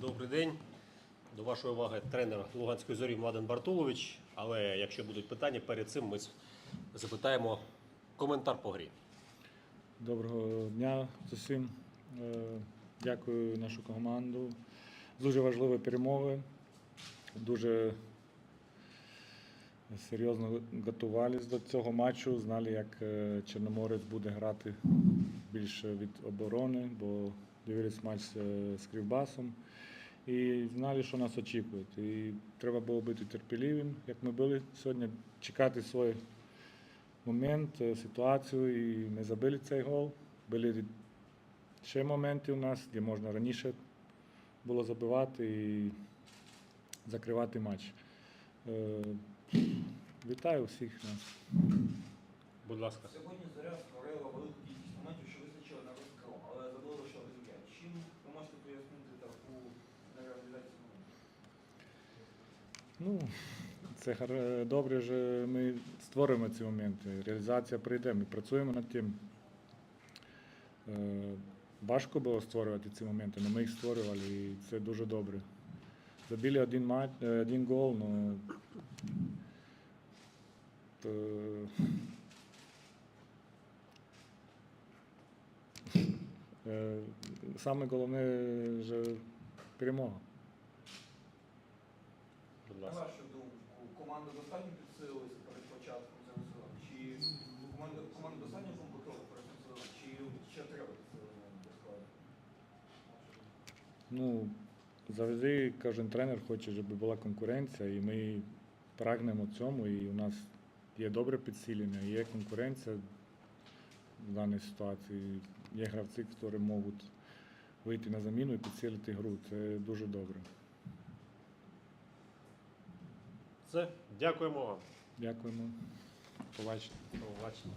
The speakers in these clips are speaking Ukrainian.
Добрий день. До вашої уваги тренер Луганської зорі Младен Бартулович. Але якщо будуть питання, перед цим ми запитаємо коментар по грі. Доброго дня усім. Е, Дякую нашу команду. Дуже важливі перемоги. Дуже серйозно готувалися до цього матчу. Знали, як е, Чорноморець буде грати більше від оборони, бо дивились матч е, з Кривбасом. І знали, що нас очікують. І треба було бути терпеливим, як ми були сьогодні, чекати свій момент, е, ситуацію і ми забили цей гол. Були ще моменти у нас, де можна раніше було забивати і закривати матч. Е, Вітаю всіх нас. Будь ласка. Сьогодні зоря створила велику Ну, це добре, що ми створюємо ці моменти. Реалізація прийде, ми працюємо над тим. Е, Важко було створювати ці моменти, але ми їх створювали і це дуже добре. Забили один, матч, е, один гол, ну, то, е, саме головне що перемога. Будь На вашу думку, команда достатньо підсилилася перед початком цього сезону? Чи команда, команда достатньо комплектована перед цим сезоном? Чи ще треба підсилення до складу? Ну, завжди кожен тренер хоче, щоб була конкуренція, і ми прагнемо цьому, і у нас є добре підсилення, є конкуренція в даній ситуації. Є гравці, які можуть вийти на заміну і підсилити гру. Це дуже добре. Все. Дякуємо вам. Дякуємо. Побачення. Побачення.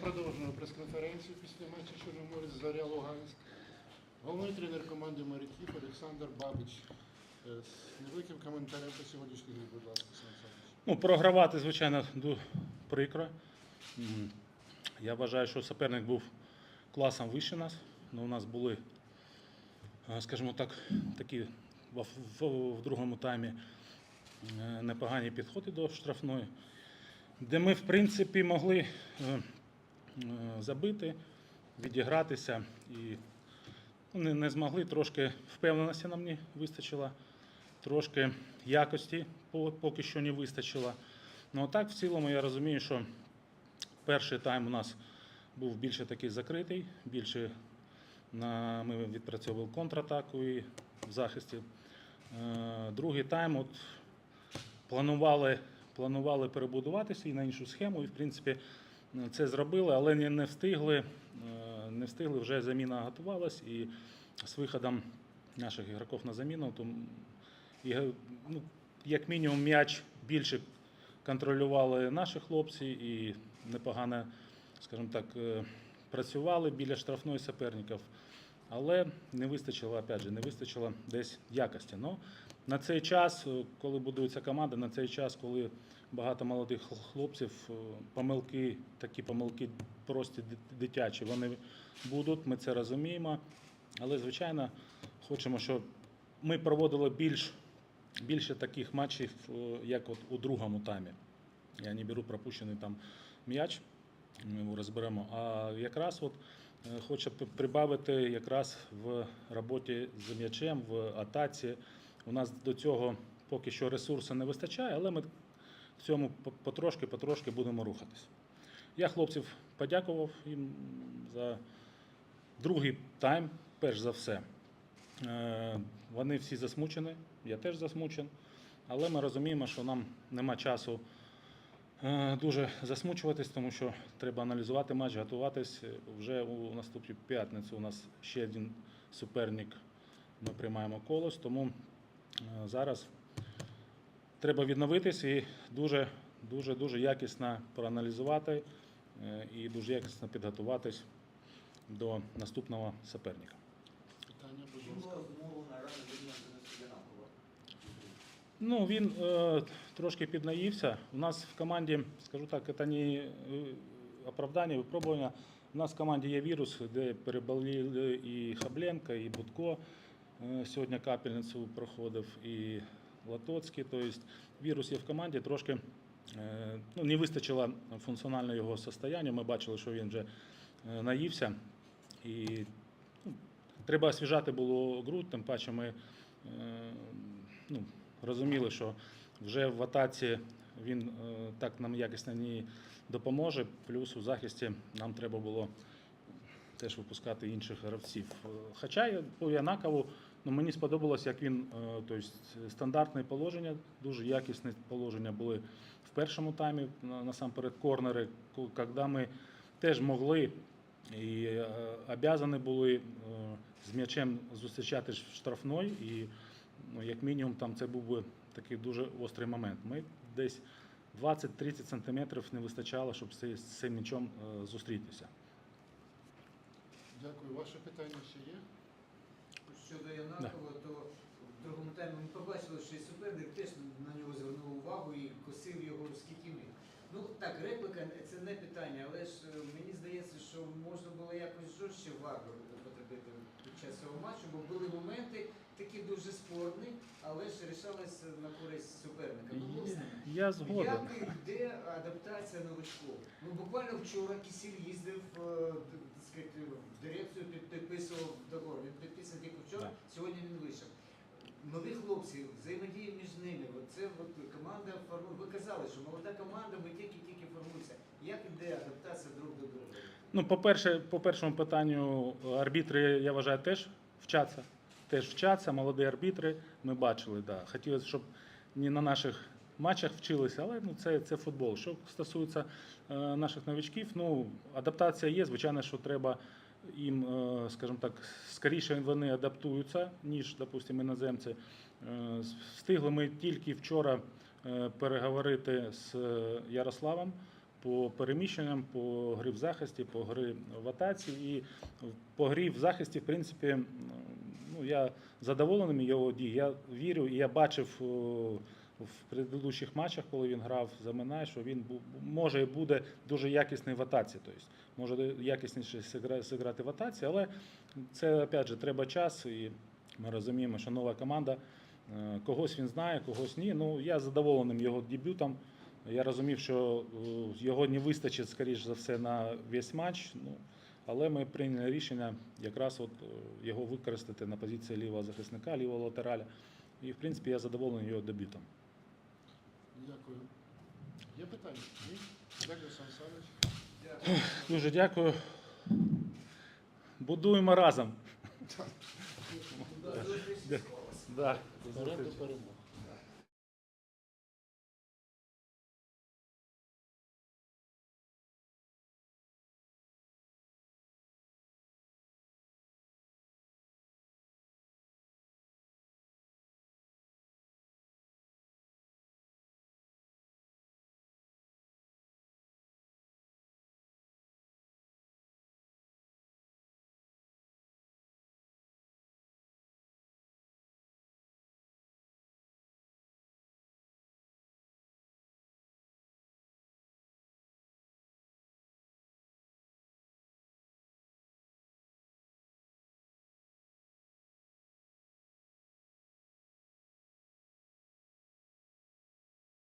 Продовжуємо прес-конференцію після матчу Чорноморець Заря Луганськ. Головний тренер команди моряків Олександр Бабич. Е, З невеликим коментарем по сьогоднішній грі, будь ласка, Ну, програвати, звичайно, ду- прикро. Я вважаю, що суперник був класом вище нас. Ну, у нас були, е, скажімо так, такі в, другому таймі е, непогані підходи до штрафної, де ми, в принципі, могли забити, відігратися і ну, не, не змогли. Трошки впевненості нам не вистачило, трошки якості поки що не вистачило. Ну а так, в цілому, я розумію, що перший тайм у нас був більше такий закритий, більше на, ми відпрацьовували контратаку і в захисті. Е, Другий тайм от, планували, планували перебудуватися і на іншу схему, і в принципі це зробили, але не, встигли. е, Не встигли, вже заміна готувалась, і з виходом наших ігроків на заміну, то і, е, ну, як мінімум м'яч більше контролювали наші хлопці і непогано, скажімо так, е, працювали біля штрафної суперників. Але не вистачило, опять же, не вистачило десь якості. Ну, на цей час, е, коли будується команда, на цей час, коли багато молодих хлопців, е, помилки, такі помилки просто ди- дитячі, вони будуть, ми це розуміємо. Але, звичайно, хочемо, щоб ми проводили більш, більше таких матчів, е, як от у другому таймі. Я не беру пропущений там м'яч, ми його розберемо. А якраз от е, хочу прибавити якраз в роботі з м'ячем, в атаці. У нас до цього поки що ресурсу не вистачає, але ми в цьому потрошки-потрошки будемо рухатись. Я хлопців подякував їм за другий тайм, перш за все. Е, Вони всі засмучені, я теж засмучен, але ми розуміємо, що нам нема часу е, дуже засмучуватись, тому що треба аналізувати матч, готуватись. Вже у наступній п'ятницю у нас ще один суперник. Ми приймаємо колос, тому е, зараз треба відновитись і дуже, дуже, дуже якісно проаналізувати е, і дуже якісно підготуватись до наступного суперника. Питання, будь ласка. Ну, він е, трошки піднаївся. У нас в команді, скажу так, це не е, оправдання, випробування. У нас в команді є вірус, де переболіли і Хабленко, і Будко. Е, Сьогодні капельницю проходив, і Латоцький. Тобто вірус є в команді, трошки е, ну, не вистачило функціонального його состояння. Ми бачили, що він вже е, наївся. І ну, треба освіжати було грудь, тим паче ми. е, ну, розуміли, що вже в атаці він так нам якісно не допоможе. Плюс у захисті нам треба було теж випускати інших гравців. Хоча по Янакову ну, мені сподобалось, як він, тобто стандартне положення, дуже якісне положення були в першому таймі, насамперед корнери, коли ми теж могли і е, обязані були е, з м'ячем зустрічати ж в штрафной і ну, як мінімум, там це був би такий дуже острий момент. Ми десь 20-30 сантиметрів не вистачало, щоб з цим м'ячом зустрітися. Дякую. Ваше питання ще є? Щодо Янакова, то в другому таймі ми побачили, що і суперник теж на нього звернув увагу і косив його скільки міг. Ну так, реплика це не питання, але ж е, мені здається, що можна було якось жорстче варто потрапити під час цього матчу, бо були моменти такі дуже спорні, але ж рішалось на користь суперника. Ну, власне, Я згоден. як йде адаптація новачков? Ну буквально вчора Кісіль їздив е, так сказати, в дирекцію, підписував договор. Він підписаний тільки вчора, Так. сьогодні він вийшов. Нові хлопці, взаємодія між ними. От Це от команда формує. Ви казали, що молода команда, ми тільки-тільки формуємося. Як іде адаптація друг до друга? Ну, по-перше, по першому питанню, арбітри, я вважаю, теж вчаться. Теж вчаться, молоді арбітри. Ми бачили, да. Хотілося, щоб не на наших матчах вчилися, але ну, це, це футбол. Що стосується е, наших новичків, ну, адаптація є. Звичайно, що треба їм, е, скажімо так, скоріше вони адаптуються, ніж, допустимо, іноземці. Е, Встигли ми тільки вчора е, переговорити з Ярославом по переміщенням, по грі в захисті, по гри в атаці. І по грі в захисті, в принципі, ну, я задоволений його дій. Я вірю і я бачив в предыдущих матчах, коли він грав за Минай, що він може і буде дуже якісний в атаці. Тобто може якісніше зіграти в атаці, але це опять же треба час, і ми розуміємо, що нова команда. е, Когось він знає, когось ні. Ну я задоволеним його дебютом. Я розумів, що е, його не вистачить, скоріш за все, на весь матч. Ну, але ми прийняли рішення якраз от е, його використати на позиції лівого захисника, лівого латераля. І, в принципі, я задоволений його дебютом. Дякую. Є питання? Ні? Дякую, Сан Саныч. Дуже дякую. Будуємо разом. Зустрічі. Да. До перемоги.